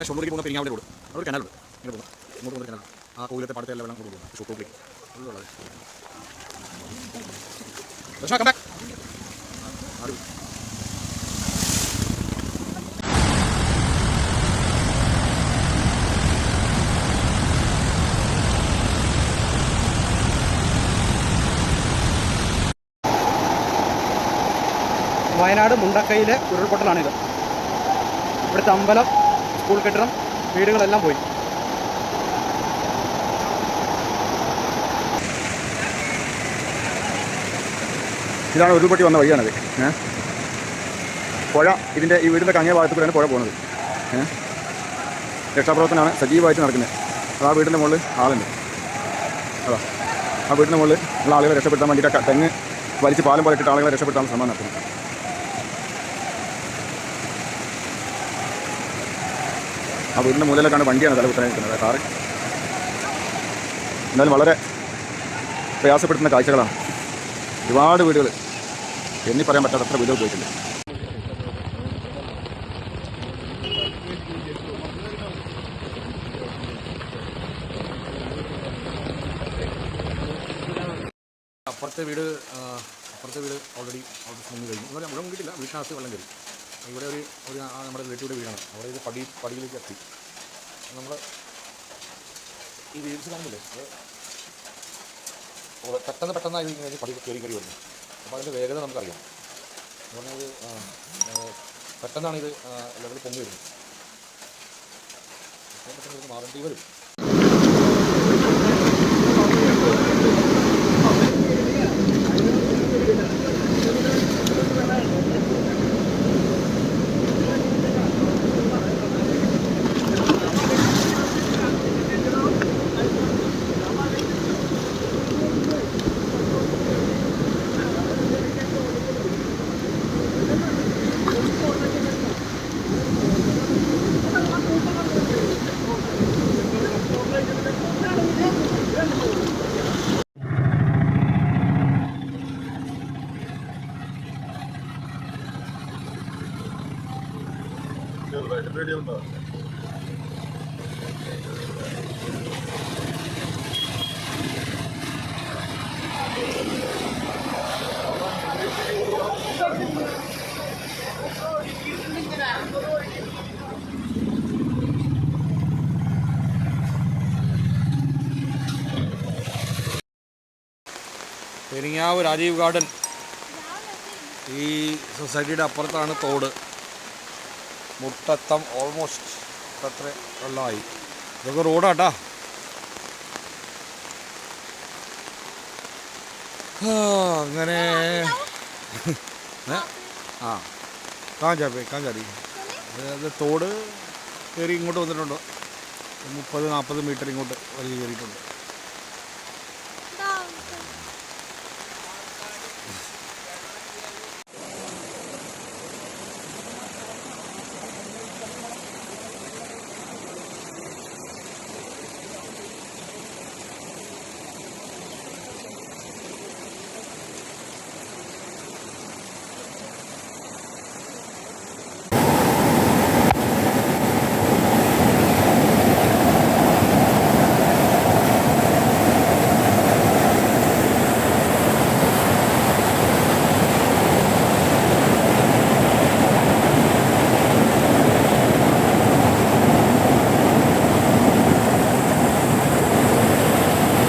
ഷൊർണൂരിലേക്ക് പോകുന്ന പെരിങ്ങാവിന്റെ റോഡ് അവിടെ കനാലുണ്ട് ഇങ്ങനെ പോകും. ഇങ്ങോട്ട് പോകുന്ന കനാലാണ് ആ കോയിലത്തെ പാടത്തെ എല്ലാം വെള്ളം കൊണ്ട് പോകുന്നത് ഷോപ്പിലേക്ക് ഉള്ളത് ബാക്ക് വയനാട് മുണ്ടക്കയിലെ ഉരുൾപൊട്ടലാണിത്. ഇവിടുത്തെ അമ്പലം സ്കൂൾ കെട്ടിടം വീടുകളെല്ലാം പോയി. ഇതാണ് ഉരുൾപൊട്ടി വന്ന വഴിയാണത്. ഏ? പുഴ ഇതിന്റെ ഈ വീടിന്റെ കങ്ങേ ഭാഗത്ത് കൂടെയാണ് പുഴ പോകുന്നത്. ഏഹ് രക്ഷാപ്രവർത്തനമാണ് സജീവമായിട്ട് നടക്കുന്നത്. അത് ആ വീടിന്റെ മുകളിൽ ആളുണ്ട്. അതാ. ആ വീടിന്റെ മുകളിൽ ഉള്ള ആളുകളെ രക്ഷപ്പെടുത്താൻ വേണ്ടിയിട്ട് തെങ്ങ് വലിച്ച് പാലം പോലെ ഇട്ടിട്ട് ആളുകളെ രക്ഷപ്പെടുത്താൻ ശ്രമം നടത്തുന്നു. ആ വീടിന്റെ മുതലൊക്കെയാണ് വണ്ടിയാണ് തല കുത്തനെ നിൽക്കുന്നത് കാറ്. എന്നാലും വളരെ പ്രയാസപ്പെടുത്തുന്ന കാഴ്ചകളാണ്. ഒരുപാട് വീടുകൾ എണ്ണി പറയാൻ പറ്റാത്ത അത്ര വീടുകൾ പോയിട്ടുണ്ട്. അപ്പുറത്തെ വീട് അപ്പുറത്തെ വീട് ഓൾറെഡി ഓൾറെഡി കഴിഞ്ഞു. മുഴുവൻ കിട്ടില്ല വീട്ടിനകത്ത് വെള്ളം കയറി. ഇവിടെ ഒരു ഒരു നമ്മുടെ റിലേറ്റീവിടെ വീടാണ്. അവിടെ ഇത് പടി പടിയിലേക്ക് എത്തി. നമ്മൾ ഈ വീഴ്ച കാണുന്നില്ലേ അത് പെട്ടെന്ന് പെട്ടെന്നായി കഴിഞ്ഞാൽ പടി കയറി കയറി വരുന്നു. അപ്പോൾ അതിന്റെ വേഗത നമുക്കറിയാം. എന്ന് പറഞ്ഞാൽ ഇത് പെട്ടെന്നാണ് ഇത് ലെവൽ പൊങ്ങി വരുന്നത്. പെട്ടെന്ന് മാറേണ്ടി വരും. പെരിങ്ങാവ് രാജീവ് ഗാർഡൻ. ഈ സൊസൈറ്റിയുടെ അപ്പുറത്താണ് തോട്. മുട്ടത്തം ഓൾമോസ്റ്റ് അത്ര വെള്ളമായി ഇതൊക്കെ റോഡാട്ടാ. അങ്ങനെ. ആ കാഞ്ചാപ്പേ കാഞ്ചാടി. അത് തോട് കയറി ഇങ്ങോട്ട് വന്നിട്ടുണ്ട്. മുപ്പത് നാൽപ്പത് മീറ്റർ ഇങ്ങോട്ട് വലിയ കയറിയിട്ടുണ്ട്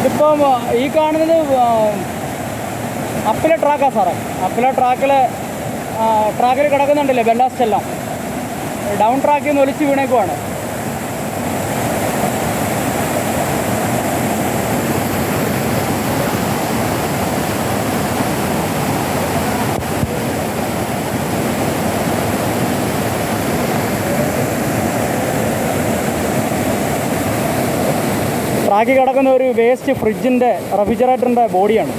ഇതിപ്പം ഈ കാണുന്നത് അപ്പിലെ ട്രാക്കാണ് സാറേ. അപ്പിലെ ട്രാക്കിൽ ട്രാക്കിൽ കിടക്കുന്നുണ്ടല്ലേ ബെൻഡാസ്റ്റെല്ലാം. ഡൗൺ ട്രാക്കിൽ നിന്ന് ഒലിച്ച് വീണേക്കുവാണ്. ട്രാക്കിൽ കിടക്കുന്ന ഒരു വേസ്റ്റ് ഫ്രിഡ്ജിന്റെ റെഫ്രിജറേറ്ററിന്റെ ബോഡിയാണ്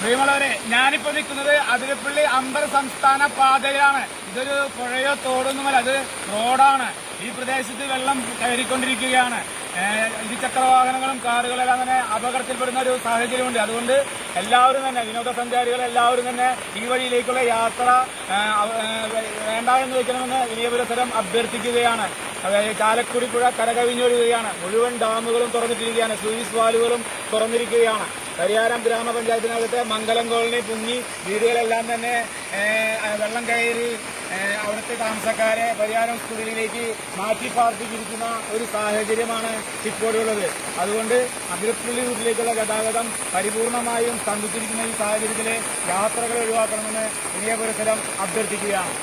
പ്രിയമുള്ളവരെ ഞാനിപ്പോ നിൽക്കുന്നത് അതിരപ്പള്ളി അമ്പർ സംസ്ഥാന പാതയാണ് ഇതൊരു പുഴയോ തോടൊന്നുമല്ല അത് റോഡാണ്. ഈ പ്രദേശത്ത് വെള്ളം കയറിക്കൊണ്ടിരിക്കുകയാണ്. ഏഹ് ഇരുചക്ര വാഹനങ്ങളും കാറുകളെല്ലാം തന്നെ അപകടത്തിൽപ്പെടുന്ന ഒരു സാഹചര്യമുണ്ട്. അതുകൊണ്ട് എല്ലാവരും തന്നെ വിനോദസഞ്ചാരികൾ എല്ലാവരും തന്നെ ഈ വഴിയിലേക്കുള്ള യാത്ര വേണ്ട എന്ന് വെക്കണമെന്ന് വിനയപുരസരം അഭ്യർത്ഥിക്കുകയാണ്. അതായത് ചാലക്കുടി പുഴ കരകവിഞ്ഞൊഴുകുകയാണ്. മുഴുവൻ ഡാമുകളും തുറന്നിട്ടിരിക്കുകയാണ്. സൂയിസ് വാലുകളും തുറന്നിരിക്കുകയാണ്. പരിയാരം ഗ്രാമപഞ്ചായത്തിനകത്ത് മംഗലം കോളനി പുങ്ങി വീടുകളെല്ലാം തന്നെ വെള്ളം കയറി അവിടുത്തെ താമസക്കാരെ പരിയാരം സ്കൂളിലേക്ക് മാറ്റി പാർപ്പിച്ചിരിക്കുന്ന ഒരു സാഹചര്യമാണ് ഇപ്പോഴുള്ളത്. അതുകൊണ്ട് അതിരപ്പള്ളി റൂട്ടിലേക്കുള്ള ഗതാഗതം പരിപൂർണമായും സ്തംഭിച്ചിരിക്കുന്ന ഈ സാഹചര്യത്തിലെ യാത്രകൾ ഒഴിവാക്കണമെന്ന് വിനയ പുരസരം അഭ്യർത്ഥിക്കുകയാണ്.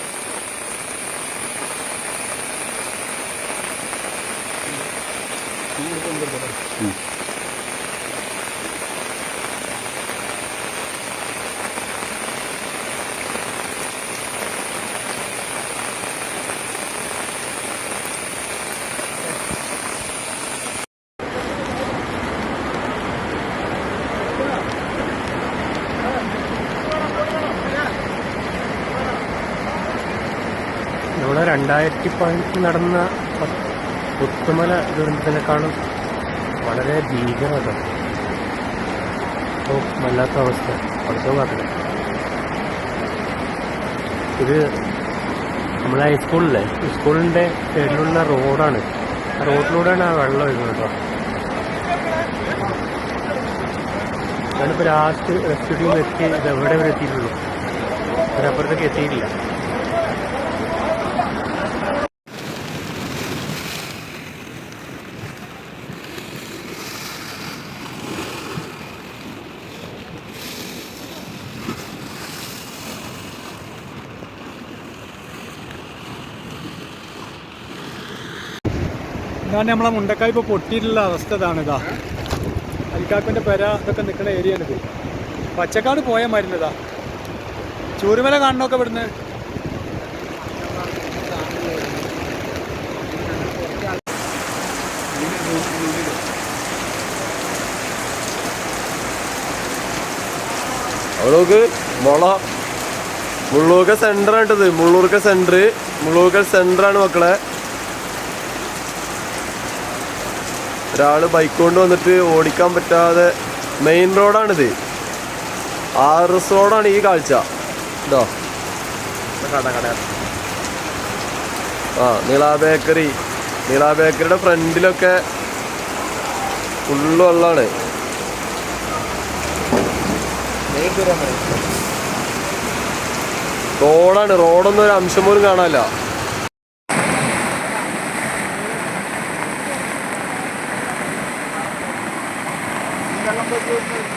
ഇവിടെ രണ്ടായിരത്തി പതിനെട്ട് നടന്ന പുത്തുമല ദുരന്തത്തിനേക്കാളും വളരെ ഭീകരത. അപ്പോൾ വല്ലാത്ത അവസ്ഥ. അടുത്ത പറഞ്ഞത് ഇത് നമ്മളെ ഹൈസ്കൂളിലെ സ്കൂളിന്റെ സൈഡിലുള്ള റോഡാണ്. ആ റോഡിലൂടെയാണ് ആ വെള്ളം വരുന്നത് കേട്ടോ. ഞാനിപ്പോൾ ലാസ്റ്റ് റെസ്റ്റുഡിയും എത്തി. ഇത് എവിടെ വരെ എത്തിയിട്ടുള്ളൂ? അതിനപ്പുറത്തേക്ക് എത്തിയിട്ടില്ല. ഇതാണ് നമ്മളെ മുണ്ടക്കായ് ഇപ്പോൾ പൊട്ടിയിട്ടുള്ള അവസ്ഥ ഇതാണ് ഇതാ. അലിക്കാപ്പിന്റെ പെര ഇതൊക്കെ നിൽക്കുന്ന ഏരിയ ആണിത് പച്ചക്കാട് പോയ മരുന്നതാ ചൂരുമല കാണണമൊക്കെ ഇവിടുന്ന്? അവളോക്ക് മുള മുള്ളൂർക്ക ആയിട്ടത് മുള്ളൂർക്ക സെന്റർ മുള്ളൂർക്ക സെന്റർ ആണ് മക്കളെ. ഒരാൾ ബൈക്ക് കൊണ്ട് വന്നിട്ട് ഓടിക്കാൻ പറ്റാതെ മെയിൻ റോഡാണിത് ആർ എസ് റോഡാണ് ഈ കാഴ്ച. ഇതോ. ആ നീള ബേക്കറി നീള ബേക്കറിയുടെ ഫ്രണ്ടിലൊക്കെ ഫുള്ള് വെള്ളമാണ് റോഡാണ് റോഡൊന്നും ഒരു അംശം പോലും കാണാനില്ല. വെള്ളം പറ്റി